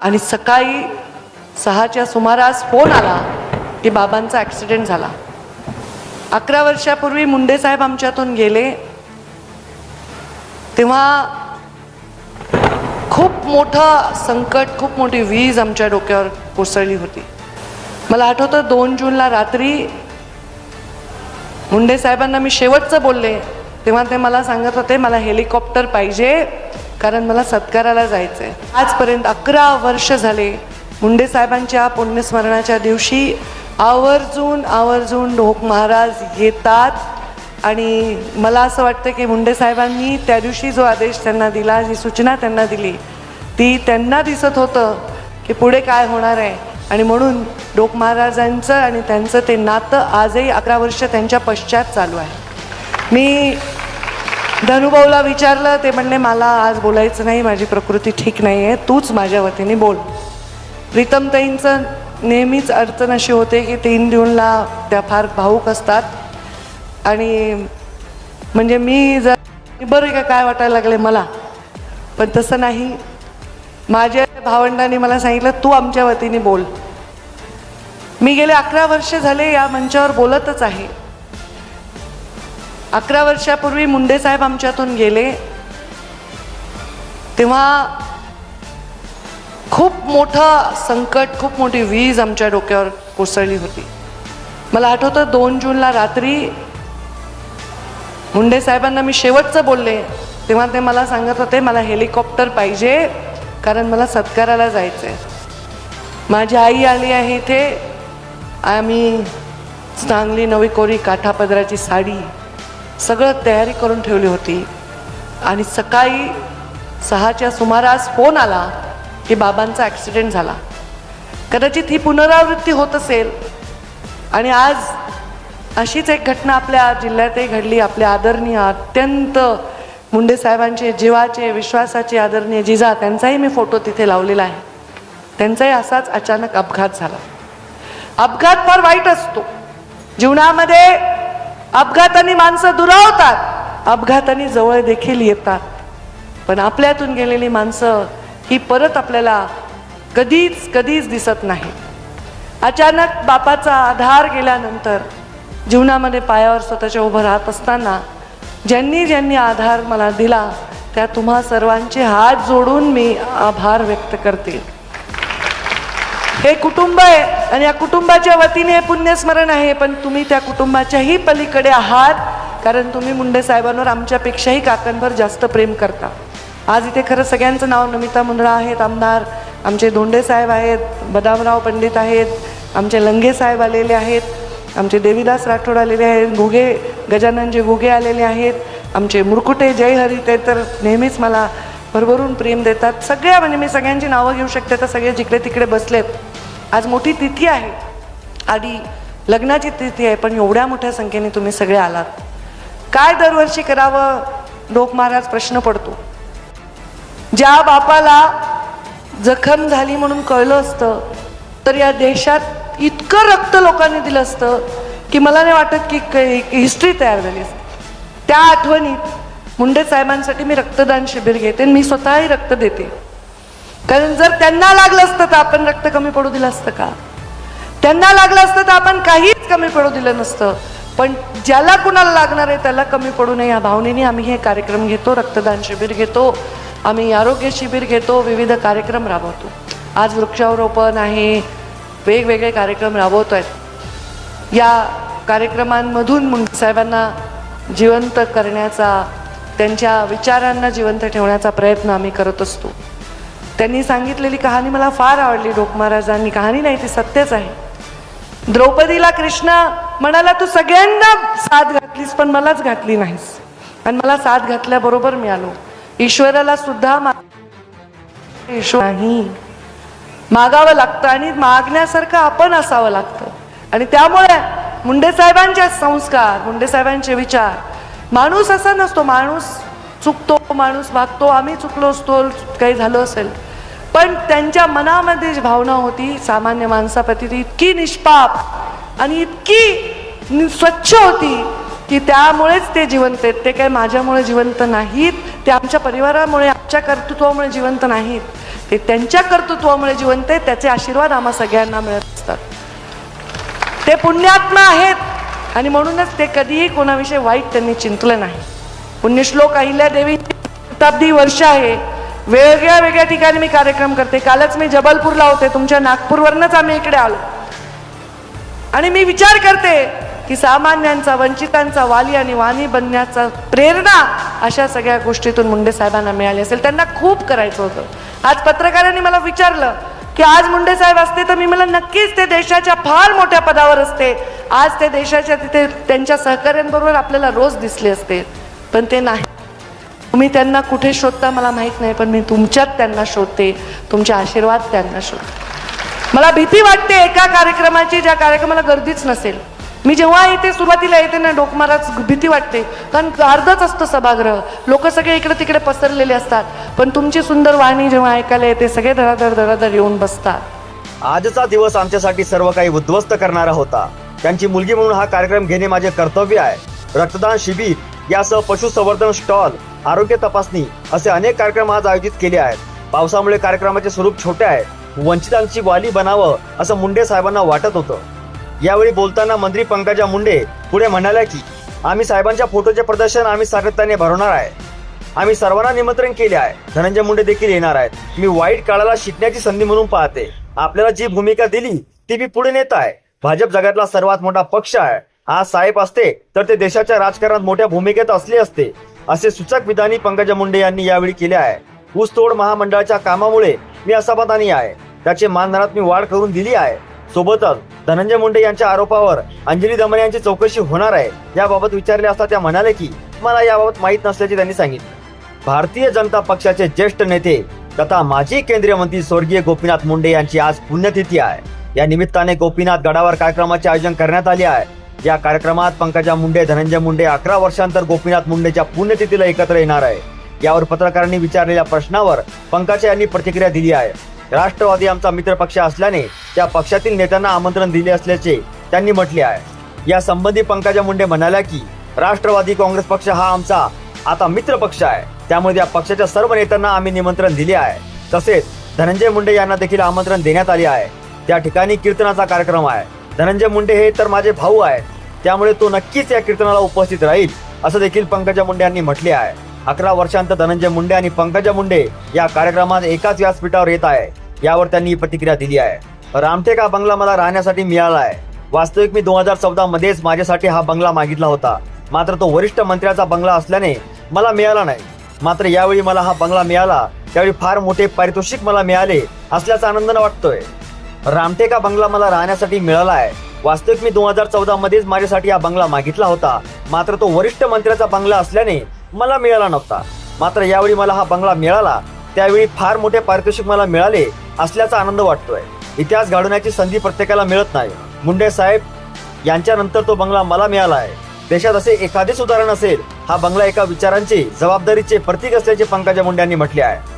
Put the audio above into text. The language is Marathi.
आणि सकाळी सहाच्या सुमारास फोन आला की बाबांचा ॲक्सिडेंट झाला. अकरा वर्षापूर्वी मुंडे साहेब आमच्यातून गेले. तेव्हा खूप मोठं संकट खूप मोठी वीज आमच्या डोक्यावर कोसळली होती. मला आठवतं दोन जूनला रात्री मुंडे साहेबांना मी शेवटचं बोलले. तेव्हा ते मला सांगत होते मला हेलिकॉप्टर पाहिजे. कारण मला सत्काराला जायचं आहे आजपर्यंत अकरा वर्ष झाले मुंडे साहेबांच्या पुण्यस्मरणाच्या दिवशी आवर्जून आवर्जून ढोक महाराज येतात. आणि मला असं वाटतं की मुंडे साहेबांनी त्या दिवशी जो आदेश त्यांना दिला जी सूचना त्यांना दिली ती त्यांना दिसत होतं की पुढे काय होणार आहे. आणि म्हणून डोक महाराजांचं आणि त्यांचं ते नातं आजही अकरा वर्ष त्यांच्या पश्चात चालू आहे. मी धनुभाऊला विचारलं ते म्हणले मला आज बोलायचं नाही माझी प्रकृती ठीक नाही आहे तूच माझ्या वतीने बोल. प्रीतमताईंचं नेहमीच अडचण अशी होते की तीन जूनला त्या फार भाऊक असतात. आणि म्हणजे मी जर बरं का काय वाटायला लागले मला पण तसं नाही. माझ्या भावंडांनी मला सांगितलं तू आमच्या वतीने बोल. मी गेले अकरा वर्ष झाले या मंचावर बोलतच आहे. अकरा वर्षापूर्वी मुंडे साहेब आमच्यातून गेले तेव्हा खूप मोठं संकट खूप मोठी वीज आमच्या डोक्यावर कोसळली होती. मला आठवतं दोन जूनला रात्री मुंडे साहेबांना मी शेवटचं बोलले तेव्हा ते मला सांगत होते मला हेलिकॉप्टर पाहिजे कारण मला सत्काराला जायचं आहे माझी आई आली आहे इथे आम्ही चांगली नवी कोरी काठापदराची साडी सगळं तयारी करून ठेवली होती. आणि सकाळी सहाच्या सुमारास फोन आला की बाबांचा ॲक्सिडेंट झाला. कदाचित ही पुनरावृत्ती होत असेल. आणि आज अशीच एक घटना आपल्या जिल्ह्यातही घडली. आपल्या आदरणीय अत्यंत मुंडे साहेबांचे जीवाचे विश्वासाचे आदरणीय जिजा त्यांचाही मी फोटो तिथे लावलेला आहे. त्यांचाही असाच अचानक अपघात झाला. अपघात फार वाईट असतो. जीवनामध्ये अपघाताने माणसं दुरावतात. अपघाताने जवळ देखील येतात. पण आपल्यातून गेलेली माणसं ही परत आपल्याला कधीच कधीच दिसत नाही. अचानक बापाचा आधार गेल्यानंतर जीवनामध्ये पायावर स्वतःच्या उभं राहत असताना ज्यांनी ज्यांनी आधार मला दिला त्या तुम्हा सर्वांचे हात जोडून मी आभार व्यक्त करते. हे कुटुंब आहे आणि या कुटुंबाच्या वतीने हे पुण्यस्मरण आहे पण तुम्ही त्या कुटुंबाच्याही पलीकडे आहात कारण तुम्ही मुंडे साहेबांवर आमच्यापेक्षाही काकांवर जास्त प्रेम करता. आज इथे खरं सगळ्यांचं नाव नमिता मुंदळा आहेत आमदार आमचे धोंडे साहेब आहेत बदामराव पंडित आहेत आमचे लंगे साहेब आलेले आहेत आमचे देवीदास राठोड आलेले आहेत घुगे गजाननजी घुगे आलेले आहेत आमचे मुरकुटे जयहरी ते तर नेहमीच मला भरभरून प्रेम देतात. सगळ्या म्हणजे मी सगळ्यांची नावं घेऊ शकते तर सगळे जिकडे तिकडे बसलेत. आज मोठी तिथी आहे. आणि लग्नाची तिथी आहे पण एवढ्या मोठ्या संख्येने तुम्ही सगळे आलात. काय दरवर्षी करावं? डोक महाराज प्रश्न पडतो. ज्या बापाला जखम झाली म्हणून कळलं असतं तर या देशात इतकं रक्त लोकांनी दिलं असतं की मला नाही वाटत की हिस्ट्री तयार झाली असते. त्या आठवणीत मुंडे साहेबांसाठी मी रक्तदान शिबिर घेते आणि मी स्वतःही रक्त देते. कारण जर त्यांना लागलं असतं तर आपण रक्त कमी पडू दिलं असतं का? त्यांना लागलं असतं तर आपण काहीच कमी पडू दिलं नसतं. पण ज्याला कुणाला लागणार आहे त्याला कमी पडू नये. या भावनेने आम्ही हे कार्यक्रम घेतो रक्तदान शिबिर घेतो आम्ही आरोग्य शिबिर घेतो विविध कार्यक्रम राबवतो. आज वृक्षारोपण आहे. वेगवेगळे कार्यक्रम राबवतो आहेत या कार्यक्रमांमधून मुंडे साहेबांना जिवंत करण्याचा त्यांच्या विचारांना जिवंत ठेवण्याचा प्रयत्न आम्ही करत असतो. त्यांनी सांगितलेली कहाणी मला फार आवडली डोक महाराजांनी. कहाणी नाही ती सत्यच आहे. द्रौपदीला कृष्ण म्हणाला तू सगळ्यांना साथ घातलीस पण मलाच घातली नाहीस. आणि मला साथ घातल्याबरोबर मिळालो ईश्वराला सुद्धा ईश्वर नाही. मागावं लागतं आणि मागण्यासारखं आपण असावं लागतं. आणि त्यामुळे मुंडे साहेबांचे संस्कार मुंडे साहेबांचे विचार. माणूस असा नसतो माणूस चुकतो माणूस भागतो आम्ही चुकलो असतो काही झालं असेल. पण त्यांच्या मनामध्ये जी भावना होती सामान्य माणसाप्रती ती इतकी निष्पाप आणि इतकी स्वच्छ होती की त्यामुळेच ते जिवंत आहेत. ते काय माझ्यामुळे जिवंत नाहीत? ते आमच्या परिवारामुळे आमच्या कर्तृत्वामुळे जिवंत नाहीत. ते त्यांच्या कर्तृत्वामुळे जिवंत आहेत त्याचे आशीर्वाद आम्हा सगळ्यांना मिळत असतात. ते पुण्यात्मा आहेत आणि म्हणूनच ते कधीही कोणाविषयी वाईट त्यांनी चिंतलं नाही. पुण्यश्लोक अहिल्या देवी शताब्दी वर्ष आहे. वेगळ्या वेगळ्या ठिकाणी मी कार्यक्रम करते. कालच मी जबलपूरला होते. तुमच्या नागपूरवरनंच आम्ही इकडे आलो. आणि मी विचार करते की सामान्यांचा वंचितांचा वाली आणि वाणी बनण्याचा प्रेरणा अशा सगळ्या गोष्टीतून मुंडे साहेबांना मिळाली असेल. त्यांना खूप करायचं होतं. आज पत्रकारांनी मला विचारलं की आज मुंडे साहेब असते तर मी मला नक्कीच ते देशाच्या फार मोठ्या पदावर असते. आज ते देशाच्या तिथे त्यांच्या सहकाऱ्यांबरोबर आपल्याला रोज दिसले असते. पण ते नाही. तुम्ही त्यांना कुठे शोधता मला माहीत नाही पण मी तुमच्यात त्यांना शोधते तुमचे आशीर्वाद त्यांना शोधते. मला भीती वाटते एका कार्यक्रमाची ज्या कार्यक्रमाला गर्दीच नसेल. मी जेव्हा येते सुरुवातीला येते ना डोकमाराच भीती वाटते. कारण अर्धच असतं सभागृह. लोक सगळे इकडे तिकडे पसरलेले असतात. पण तुमची सुंदर वाणी जेव्हा ऐकायला येते सगळे धडाधड धडाधड येऊन बसतात. आजचा दिवस आमच्यासाठी सर्व काही उद्ध्वस्त करणारा होता. त्यांची मुलगी म्हणून हा कार्यक्रम घेणे माझे कर्तव्य आहे. रक्तदान शिबिर यासह पशुसंवर्धन स्टॉल आरोग्य तपासणी असे अनेक कार्यक्रम आज आयोजित केले आहेत. पावसामुळे कार्यक्रमाचे स्वरूप छोटे आहे. वंचितांची वाली बनावं असं मुंडे साहेबांना वाटत होतं. यावेळी बोलताना मंत्री पंकजा मुंडे पुढे म्हणाल्या की आम्ही साहेबांच्या फोटोचे प्रदर्शन आम्ही सातत्याने भरवणार आहे. आम्ही सर्वांना निमंत्रण केले आहे. धनंजय मुंडे देखील येणार आहेत. मी वाईट काळाला शिकण्याची संधी म्हणून पाहते. आपल्याला जी भूमिका दिली ती मी पुढे नेत आहे. भाजप जगातला सर्वात मोठा पक्ष आहे. आज साहेब असते तर ते देशाच्या राजकारणात मोठ्या भूमिकेत असले असते असे सूचक विधानी पंकजा मुंडे यांनी यावेळी केले आहे. ऊसतोड महामंडळाच्या कामामुळे मी असमाधानी आहे. त्याचे मानधनात मी वाढ करून दिली आहे. सोबतच धनंजय मुंडे यांच्या आरोपावर अंजली दमन यांची चौकशी होणार आहे याबाबत विचारले असता त्या म्हणाले की मला याबाबत माहीत नसल्याचे त्यांनी सांगितले. भारतीय जनता पक्षाचे ज्येष्ठ नेते तथा माजी केंद्रीय मंत्री स्वर्गीय गोपीनाथ मुंडे यांची आज पुण्यतिथी आहे. या निमित्ताने गोपीनाथ गडावर कार्यक्रमाचे आयोजन करण्यात आले आहे. या कार्यक्रमात पंकजा मुंडे धनंजय मुंडे अकरा वर्षांतर गोपीनाथ मुंडेच्या पुण्यतिथीला एकत्र येणार आहे. यावर पत्रकारांनी विचारलेल्या प्रश्नावर पंकजा यांनी प्रतिक्रिया दिली आहे. राष्ट्रवादी आमचा मित्र पक्ष असल्याने त्या पक्षातील नेत्यांना आमंत्रण दिले असल्याचे त्यांनी म्हटले आहे. या संबंधी पंकजा मुंडे म्हणाल्या की राष्ट्रवादी काँग्रेस पक्ष हा आमचा आता मित्र पक्ष आहे. त्यामुळे या पक्षाच्या सर्व नेत्यांना आम्ही निमंत्रण दिले आहे. तसेच धनंजय मुंडे यांना देखील आमंत्रण देण्यात आले आहे. त्या ठिकाणी कीर्तनाचा कार्यक्रम आहे. धनंजय मुंडे हे तर माझे भाऊ आहेत. त्यामुळे तो नक्कीच या कीर्तनाला उपस्थित राहील असं देखील पंकजा मुंडे यांनी म्हटले आहे. अकरा वर्षांत धनंजय मुंडे आणि पंकजा मुंडे या कार्यक्रमात एकाच व्यासपीठावर येत आहे. यावर त्यांनी ही प्रतिक्रिया दिली आहे. रामटेक हा बंगला मला राहण्यासाठी मिळाला आहे. वास्तविक मी दोन हजार चौदा मध्येच माझ्यासाठी हा बंगला मागितला होता. मात्र तो वरिष्ठ मंत्र्याचा बंगला असल्याने मला मिळाला नाही. मात्र यावेळी मला हा बंगला मिळाला त्यावेळी फार मोठे पारितोषिक मला मिळाले असल्याचा आनंद वाटतोय. रामटेका बंगला मला राहण्यासाठी मिळाला आहे. वास्तविक मी दोन हजार चौदा मध्येच माझ्यासाठी हा बंगला मागितला होता. मात्र तो वरिष्ठ मंत्र्याचा बंगला असल्याने मला मिळाला नव्हता. मात्र यावेळी मला हा बंगला मिळाला. त्यावेळी फार मोठे पारितोषिक मला मिळाले असल्याचा आनंद वाटतोय. इतिहास घडवण्याची संधी प्रत्येकाला मिळत नाही. मुंडे साहेब यांच्यानंतर तो बंगला मला मिळाला आहे. देशात असे एखादेच उदाहरण असेल हा बंगला एका विचारांचे जबाबदारीचे प्रतीक असल्याचे पंकजा मुंडे यांनी म्हटले आहे.